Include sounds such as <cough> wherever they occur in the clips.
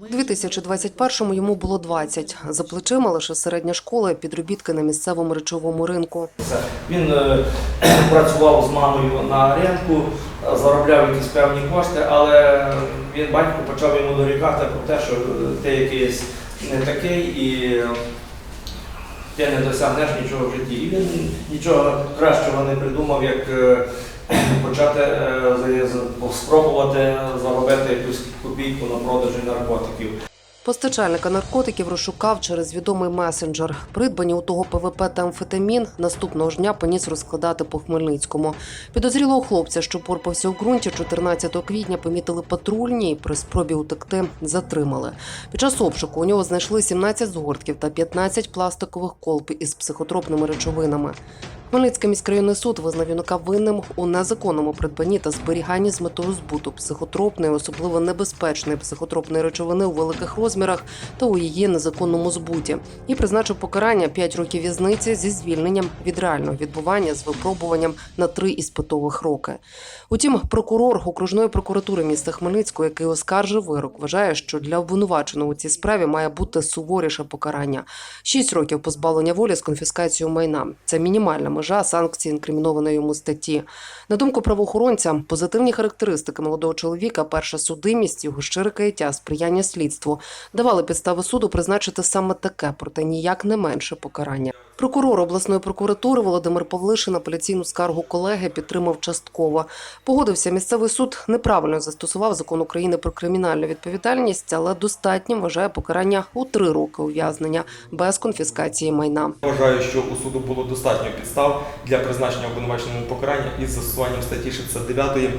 У 2021-му йому було 20. За плечима лише середня школа підробітки на місцевому речовому ринку. Він е, <clears throat> працював з мамою на ринку, е, заробляв якісь певні кошти, але він батько почав йому дорікати про те, що ти якийсь не такий і е, ти не досягнеш нічого в житті. І він нічого кращого не придумав, як е, <clears throat> почати е, спробувати заробити якусь копійку на продажі наркотиків. Постачальника наркотиків розшукав через відомий месенджер. Придбані у того ПВП та амфетамін наступного ж дня поніс розкладати по Хмельницькому. Підозрілого хлопця, що порпався у ґрунті, 14 квітня помітили патрульні і при спробі утекти затримали. Під час обшуку у нього знайшли 17 згортків та 15 пластикових колб із психотропними речовинами. Хмельницький міськрайонний суд визнав юнака винним у незаконному придбанні та зберіганні з метою збуту психотропної, особливо небезпечної психотропної речовини у великих розмірах та у її незаконному збуті, і призначив покарання 5 років в'язниці зі звільненням від реального відбування з випробуванням на 3 іспитових роки. Утім, прокурор окружної прокуратури міста Хмельницького, який оскаржив вирок, вважає, що для обвинуваченого у цій справі має бути суворіше покарання. 6 років позбавлення волі з конфіскацією майна. Це мінімальна межа санкцій інкримінованої йому статті. На думку правоохоронця, позитивні характеристики молодого чоловіка, перша судимість, його щире каяття, сприяння слідству давали підстави суду призначити саме таке, проте ніяк не менше покарання. Прокурор обласної прокуратури Володимир Павлишин апеляційну скаргу колеги підтримав частково. Погодився, місцевий суд неправильно застосував закон України про кримінальну відповідальність, але достатнім вважає покарання у три роки ув'язнення без конфіскації майна. Вважаю, що у суду було достатньо підстав для призначення обвинуваченому покарання із застосуванням статті 69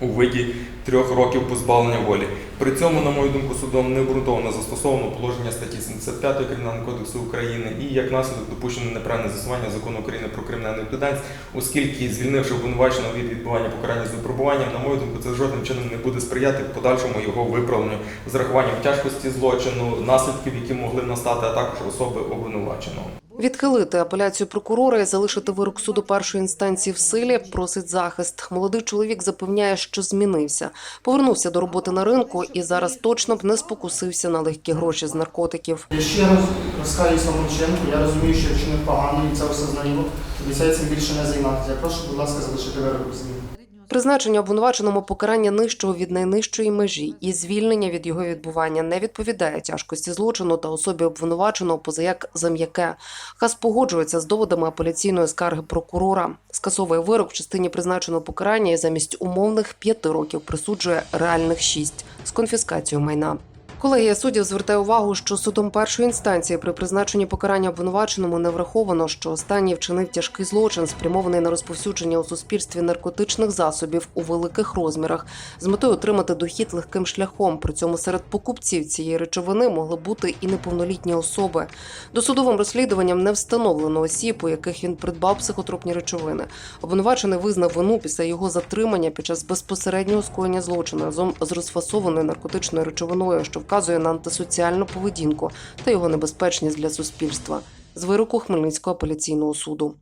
у виді трьох років позбавлення волі. При цьому, на мою думку, судом не обґрунтовано застосовано положення статті 75 Кримінального кодексу України і як наслідок допущено неправильне застосування закону України про кримінальну відповідальність, оскільки звільнивши обвинуваченого від відбування покарання з випробуванням, на мою думку, це жодним чином не буде сприяти подальшому його виправленню з урахуванням тяжкості злочину, наслідків, які могли настати, а також особи обвинуваченого. Відхилити апеляцію прокурора і залишити вирок суду першої інстанції в силі просить захист. Молодий чоловік запевняє, що змінився, повернувся до роботи на ринку і зараз точно б не спокусився на легкі гроші з наркотиків. Я ще раз розкаюсь на вчинку, я розумію, що вчинив погано і це все знаю. Обіцяю цим більше не займатися. Я прошу, будь ласка, залишити вирок змін. Призначення обвинуваченому покарання нижчого від найнижчої межі і звільнення від його відбування не відповідає тяжкості злочину та особі обвинуваченого позаяк за м'яке. Хас погоджується з доводами апеляційної скарги прокурора. Скасовує вирок в частині призначеного покарання і замість умовних п'яти років присуджує реальних шість з конфіскацією майна. Колегія суддів звертає увагу, що судом першої інстанції при призначенні покарання обвинуваченому не враховано, що останній вчинив тяжкий злочин, спрямований на розповсюдження у суспільстві наркотичних засобів у великих розмірах, з метою отримати дохід легким шляхом. При цьому серед покупців цієї речовини могли бути і неповнолітні особи. Досудовим розслідуванням не встановлено осіб, у яких він придбав психотропні речовини. Обвинувачений визнав вину після його затримання під час безпосереднього скоєння злочину разом з розфасованою наркотичною речовиною, що вказує на антисоціальну поведінку та його небезпечність для суспільства. З вироку Хмельницького апеляційного суду.